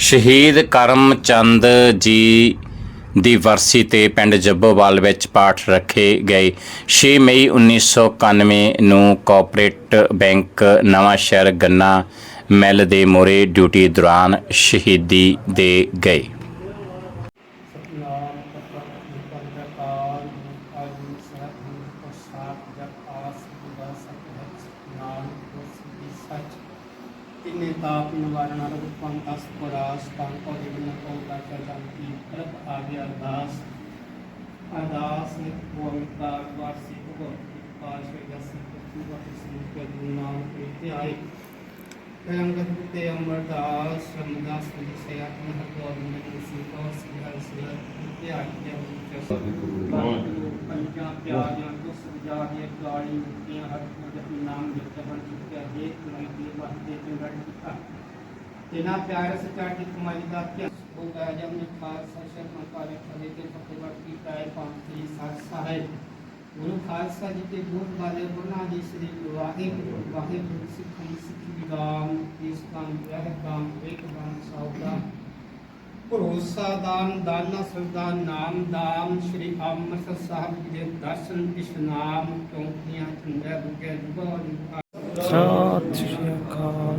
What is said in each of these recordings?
ਸ਼ਹੀਦ ਕਰਮਚੰਦ ਜੀ ਦੀ ਵਰਸੀ ਤੇ ਪਿੰਡ ਜੱਬੋਵਾਲ ਵਿੱਚ ਪਾਠ ਰੱਖੇ ਗਏ। 6 ਮਈ 1991 ਨੂੰ ਕੋਆਪਰੇਟ ਬੈਂਕ ਨਵਾਂ ਸ਼ਹਿਰ ਗੰਨਾ ਮੈਲ ਦੇ ਮੋਰੇ ਡਿਊਟੀ ਦੌਰਾਨ ਸ਼ਹੀਦੀ ਦੇ ਗਏ। ਸੱਚ ਤਿਨੇ ਤਾਪ ਨਿਵਾਰਣ ਰੂਪੰ ਅਸ ਪਰਾਸ ਤਾਂ ਕੋ ਜਿਵਨ ਕੋ ਦਾ ਜਾਂਤੀ ਪ੍ਰਭ ਆਗੇ ਅਰਦਾਸ। ਅਰਦਾਸ ਨਿਤ ਓੰਕਾਰ ਵਾਸੀ ਭਗਵਤ ਪਾਸ਼ ਜਸ ਕੋ ਨਾਮ ਪ੍ਰੀਤਿ ਆਏ। ਅੰਗਦ ਤੇ ਅਮਰਦਾਸ ਰਮਦਾਸ ਜੀ ਸਿਆਤ ਮਹਤਵ ਮਨ ਸੀ ਕੋ ਸਿਹਰ ਸਿਹਰ ਧਿਆਨ ਜਮ ਪੰਜਾਂ ਪਿਆਰਿਆਂ ਤੋਂ ਸਜਾ ਕੇ ਗਾੜੀ ਮੁਕਤੀਆਂ ਹਰ ਜਪ ਨਾਮ ਜਪਨ ਚੁੱਕਿਆ। ਜੇ ਤੁਮਈ ਦੀ ਵਾਸਤੇ ਚੰਗੜ ਕੀਤਾ। ਤੇਨਾ ਪਿਆਰ ਸਚਾ ਕੀ ਤੁਮਾਰੀ ਦਾ ਕੀ ਬੋਲਦਾ ਜਮ ਨੇ ਖਾਸ ਸਸ਼ਰ ਮਕਾਰੇ ਖਲੇ ਤੇ ਫਤਿਹਵਰ ਕੀਤਾ। ਹੈ ਪੰਥੀ ਸਾਥ ਸਾਹਿਬ ਗੁਰੂ ਖਾਲਸਾ ਜੀ ਦੇ ਗੁਣ ਵਾਲੇ ਗੁਰਨਾ ਦੀ ਸ੍ਰੀ ਵਾਹਿਗੁਰੂ ਵਾਹਿਗੁਰੂ ਸਿੱਖੀ ਸਿੱਖੀ ਵਿਦਾਮ ਇਸ ਕੰਮ ਇੱਕ ਬੰਦ ਸੌਦਾ। ਭਰੋਸਾ ਦਾਨ, ਦਾਨਾ ਸਰਦਾਨ ਨਾਮ ਦਾਮ ਸ੍ਰੀ ਅੰਮ੍ਰਿਤਸਰ ਸਾਹਿਬ ਦੇ ਦਰਸ਼ਨ ਇਸ਼ਨਾਮ ਚੌਂਕੀਆਂ ਚੰਗਾ ਬੁੱਗੇ ਜੁਗਾ ਸਤਿ ਸ਼੍ਰੀ ਅਕਾਲ।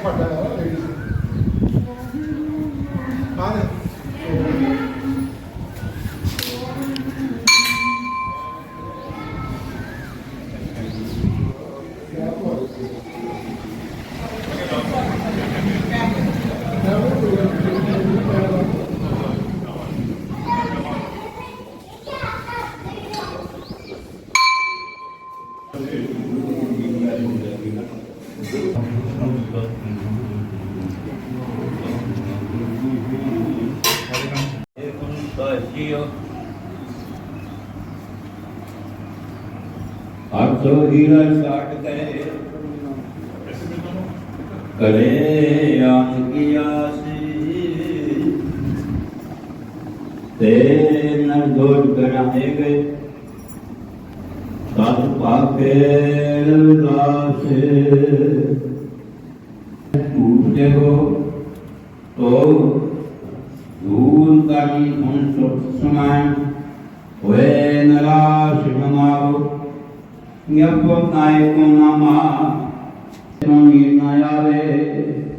ਇਹ ਗੁਰੂ ਆ। ਉਹ ਸਤ ਹੱਥ ਹੀਰਾ ਸਾਟ ਕੇ ਕਰੇ ਆਨ ਕੀ ਆਸੀ ਤੇ ਨਰ ਦੋੜ ਕਰਾਏ ਗਏ। ਸਤ ਪਾਕੇ ਰਵਿਦਾਸ ਯਪ ਨਾਇ ਕੋ ਨਾਮਾ ਨੂੰ ਨਾ ਆਵੇ।